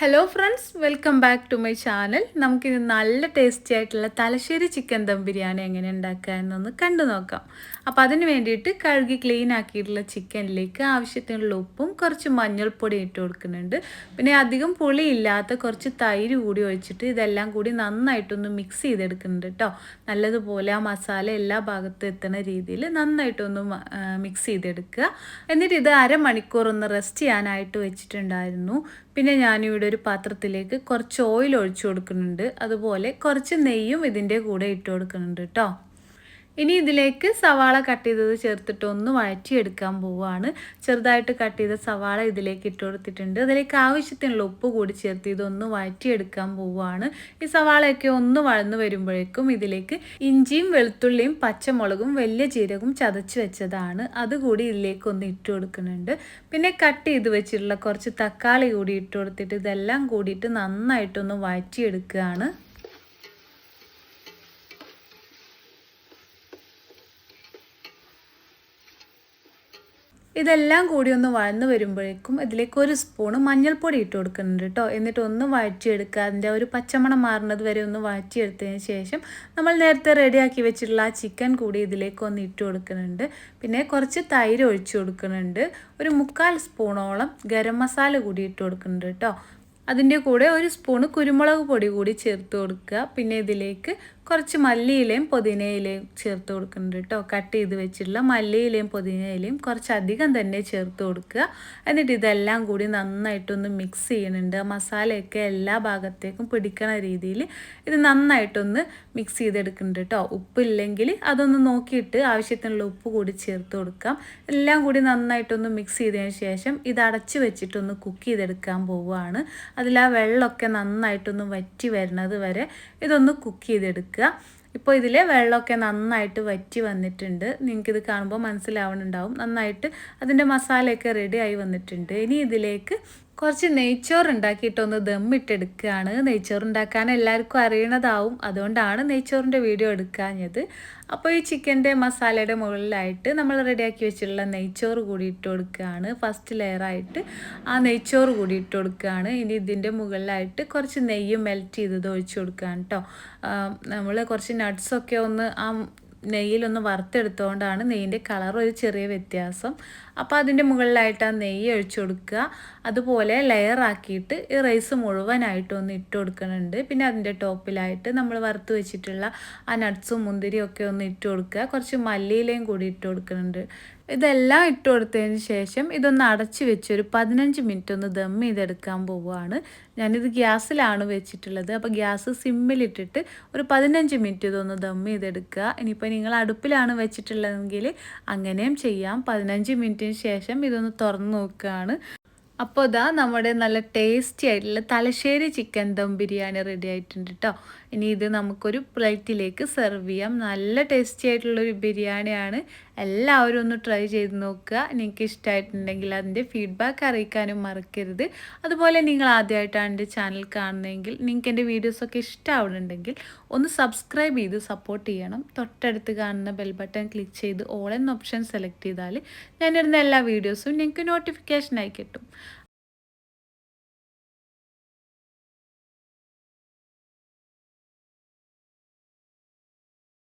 Hello friends welcome back to my channel നമുക്കിത് നല്ല tasty ആയിട്ടുള്ള തലശ്ശേരി ചിക്കൻ ദം ബിരിയാണി എങ്ങനെ ഉണ്ടാക്കുക എന്നൊന്ന് കണ്ടു നോക്കാം. അപ്പോൾ അതിന് വേണ്ടിയിട്ട് കഴുകി ക്ലീൻ ആക്കിയിട്ടുള്ള ചിക്കനിലേക്ക് ആവശ്യത്തിനുള്ള ഉപ്പും കുറച്ച് മഞ്ഞൾപ്പൊടി ഇട്ട് കൊടുക്കുന്നുണ്ട്. പിന്നെ അധികം പുളി ഇല്ലാത്ത കുറച്ച് തൈര് കൂടി ഒഴിച്ചിട്ട് ഇതെല്ലാം കൂടി നന്നായിട്ടൊന്ന് മിക്സ് ചെയ്തെടുക്കുന്നുണ്ട് കേട്ടോ നല്ലതുപോലെ ആ മസാല എല്ലാ ഭാഗത്തും എത്തുന്ന രീതിയിൽ നന്നായിട്ടൊന്ന് മിക്സ് ചെയ്തെടുക്കുക. എന്നിട്ട് ഇത് അരമണിക്കൂർ ഒന്ന് റെസ്റ്റ് ചെയ്യാനായിട്ട് വെച്ചിട്ടുണ്ടായിരുന്നു. പിന്നെ ഞാനിവിടെ ഒരു പാത്രത്തിലേക്ക് കുറച്ച് ഓയിൽ ഒഴിച്ചു കൊടുക്കുന്നുണ്ട്. അതുപോലെ കുറച്ച് നെയ്യും ഇതിന്റെ കൂടെ ഇട്ട് കൊടുക്കുന്നുണ്ട് കേട്ടോ ഇനി ഇതിലേക്ക് സവാള കട്ട് ചെയ്തത് ചേർത്തിട്ട് ഒന്ന് വഴറ്റിയെടുക്കാൻ പോവുകയാണ് ചെറുതായിട്ട് കട്ട് ചെയ്ത സവാള ഇതിലേക്ക് ഇട്ട് കൊടുത്തിട്ടുണ്ട്. അതിലേക്ക് ആവശ്യത്തിനുള്ള ഉപ്പ് കൂടി ചേർത്ത് ഇതൊന്ന് വഴറ്റിയെടുക്കാൻ പോവുകയാണ് ഈ സവാളയൊക്കെ ഒന്ന് വഴന്നു വരുമ്പോഴേക്കും ഇതിലേക്ക് ഇഞ്ചിയും വെളുത്തുള്ളിയും പച്ചമുളകും വലിയ ജീരകവും ചതച്ച് വെച്ചതാണ്. അതുകൂടി ഇതിലേക്ക് ഒന്ന് ഇട്ട് കൊടുക്കുന്നുണ്ട്. പിന്നെ കട്ട് ചെയ്ത് വെച്ചിട്ടുള്ള കുറച്ച് തക്കാളി കൂടി ഇട്ട് കൊടുത്തിട്ട് ഇതെല്ലാം കൂടിയിട്ട് നന്നായിട്ടൊന്ന് വഴറ്റിയെടുക്കുകയാണ്. ഇതെല്ലാം കൂടി ഒന്ന് വഴന്ന് വരുമ്പോഴേക്കും ഇതിലേക്ക് ഒരു സ്പൂണ് മഞ്ഞൾപ്പൊടി ഇട്ട് കൊടുക്കുന്നുണ്ട് കേട്ടോ. എന്നിട്ട് ഒന്ന് വഴറ്റിയെടുക്കുക. അതിന്റെ ഒരു പച്ചമണം മാറുന്നത് വരെ ഒന്ന് വഴറ്റിയെടുത്തതിന് ശേഷം നമ്മൾ നേരത്തെ റെഡിയാക്കി വെച്ചിട്ടുള്ള ആ ചിക്കൻ കൂടി ഇതിലേക്ക് ഒന്ന് ഇട്ട് കൊടുക്കുന്നുണ്ട്. പിന്നെ കുറച്ച് തൈര് ഒഴിച്ചു കൊടുക്കുന്നുണ്ട്. ഒരു മുക്കാൽ സ്പൂണോളം ഗരം മസാല കൂടി ഇട്ട് കൊടുക്കുന്നുണ്ട് കേട്ടോ. അതിന്റെ കൂടെ ഒരു സ്പൂണ് കുരുമുളക് പൊടി കൂടി ചേർത്ത് കൊടുക്കുക. പിന്നെ ഇതിലേക്ക് കുറച്ച് മല്ലിയിലയും പുതിനയിലയും ചേർത്ത് കൊടുക്കുന്നുണ്ട് കേട്ടോ. കട്ട് ചെയ്ത് വെച്ചിട്ടുള്ള മല്ലിയിലയും പുതിനയിലയും കുറച്ച് അധികം തന്നെ ചേർത്ത് കൊടുക്കുക. എന്നിട്ട് ഇതെല്ലാം കൂടി നന്നായിട്ടൊന്ന് മിക്സ് ചെയ്യുന്നുണ്ട്. മസാലയൊക്കെ എല്ലാ ഭാഗത്തേക്കും പിടിക്കണ രീതിയിൽ ഇത് നന്നായിട്ടൊന്ന് മിക്സ് ചെയ്തെടുക്കുന്നുണ്ട് കേട്ടോ. ഉപ്പില്ലെങ്കിൽ അതൊന്ന് നോക്കിയിട്ട് ആവശ്യത്തിനുള്ള ഉപ്പ് കൂടി ചേർത്ത് കൊടുക്കാം. എല്ലാം കൂടി നന്നായിട്ടൊന്ന് മിക്സ് ചെയ്തതിന് ശേഷം ഇത് അടച്ച് വെച്ചിട്ടൊന്ന് കുക്ക് ചെയ്തെടുക്കാൻ പോവുകയാണ്. അതിൽ ആ വെള്ളമൊക്കെ നന്നായിട്ടൊന്ന് വറ്റി വരുന്നത് വരെ ഇതൊന്ന് കുക്ക് ചെയ്തെടുക്കുക. ഇപ്പോൾ ഇതിൽ വെള്ളമൊക്കെ നന്നായിട്ട് വറ്റി വന്നിട്ടുണ്ട്. നിങ്ങൾക്കിത് കാണുമ്പോൾ മനസ്സിലാവുന്നുണ്ടാവും നന്നായിട്ട് അതിന്റെ മസാലയൊക്കെ റെഡി ആയി വന്നിട്ടുണ്ട്. ഇനി ഇതിലേക്ക് കുറച്ച് നെയ്ച്ചോറ് ഉണ്ടാക്കിയിട്ടൊന്ന് ദമ്മിട്ടെടുക്കുകയാണ്. നെയ്ച്ചോറ് ഉണ്ടാക്കാൻ എല്ലാവർക്കും അറിയണതാവും. അതുകൊണ്ടാണ് നെയ്ച്ചോറിന്റെ വീഡിയോ എടുക്കാഞ്ഞത്. അപ്പോൾ ഈ ചിക്കന്റെ മസാലയുടെ മുകളിലായിട്ട് നമ്മൾ റെഡിയാക്കി വെച്ചിട്ടുള്ള നെയ്ച്ചോറ് കൂടി ഇട്ട് കൊടുക്കുകയാണ്. ഫസ്റ്റ് ലെയറായിട്ട് ആ നെയ്ച്ചോറ് കൂടി ഇട്ട് കൊടുക്കുകയാണ്. ഇനി ഇതിന്റെ മുകളിലായിട്ട് കുറച്ച് നെയ്യ് മെൽറ്റ് ചെയ്തത് ഒഴിച്ചു കൊടുക്കുകയാണ് കേട്ടോ. നമ്മൾ കുറച്ച് നട്ട്സൊക്കെ ഒന്ന് ആ നെയ്യിലൊന്ന് വറുത്തെടുത്തുകൊണ്ടാണ് നെയ്യിന്റെ കളർ ഒരു ചെറിയ വ്യത്യാസം. അപ്പോൾ അതിന്റെ മുകളിലായിട്ട് ആ നെയ്യ് ഒഴിച്ചു കൊടുക്കുക. അതുപോലെ ലെയറാക്കിയിട്ട് ഈ റൈസ് മുഴുവനായിട്ട് ഒന്ന് ഇട്ട് കൊടുക്കുന്നുണ്ട്. പിന്നെ അതിന്റെ ടോപ്പിലായിട്ട് നമ്മൾ വറുത്ത് വെച്ചിട്ടുള്ള ആ നട്ട്സും മുന്തിരിയും ഒക്കെ ഒന്ന് ഇട്ട് കൊടുക്കുക. കുറച്ച് മല്ലിയിലയും കൂടി ഇട്ട് കൊടുക്കുന്നുണ്ട്. ഇതെല്ലാം ഇട്ട് കൊടുത്തതിന് ശേഷം ഇതൊന്ന് അടച്ചു വെച്ച് ഒരു പതിനഞ്ച് മിനിറ്റ് ഒന്ന് ദം ചെയ്തെടുക്കാൻ പോവുകയാണ്. ഞാനിത് ഗ്യാസിലാണ് വെച്ചിട്ടുള്ളത്. അപ്പോൾ ഗ്യാസ് സിമ്മിലിട്ടിട്ട് ഒരു പതിനഞ്ച് മിനിറ്റ് ഇതൊന്ന് ദം ചെയ്തെടുക്കുക. ഇനിയിപ്പോൾ നിങ്ങൾ അടുപ്പിലാണ് വെച്ചിട്ടുള്ളതെങ്കിൽ അങ്ങനെയും ചെയ്യാം. പതിനഞ്ച് മിനിറ്റിന് ശേഷം ഇതൊന്ന് തുറന്ന് നോക്കുകയാണ്. അപ്പോൾ ഇതാ നമ്മുടെ നല്ല ടേസ്റ്റി ആയിട്ടുള്ള തലശ്ശേരി ചിക്കൻ ദം ബിരിയാണി റെഡി ആയിട്ടുണ്ട് കേട്ടോ ഇനി ഇത് നമുക്കൊരു പ്ലേറ്റിലേക്ക് സെർവ് ചെയ്യാം. നല്ല ടേസ്റ്റി ആയിട്ടുള്ളൊരു ബിരിയാണിയാണ് എല്ലാവരും ഒന്ന് ട്രൈ ചെയ്ത് നോക്കുക. നിങ്ങൾക്ക് ഇഷ്ടമായിട്ടുണ്ടെങ്കിൽ അതിന്റെ ഫീഡ്ബാക്ക് അറിയിക്കാനും മറക്കരുത്. അതുപോലെ നിങ്ങൾ ആദ്യമായിട്ടാണ് എന്റെ ചാനൽ കാണുന്നതെങ്കിൽ നിങ്ങൾക്ക് എന്റെ വീഡിയോസൊക്കെ ഇഷ്ടമാവുന്നുണ്ടെങ്കിൽ ഒന്ന് സബ്സ്ക്രൈബ് ചെയ്ത് സപ്പോർട്ട് ചെയ്യണം. തൊട്ടടുത്ത് കാണുന്ന ബെൽ ബട്ടൺ ക്ലിക്ക് ചെയ്ത് ഓൾ എന്ന ഓപ്ഷൻ സെലക്ട് ചെയ്താൽ ഞാനിരുന്ന എല്ലാ വീഡിയോസും നിങ്ങൾക്ക് നോട്ടിഫിക്കേഷനായി കിട്ടും.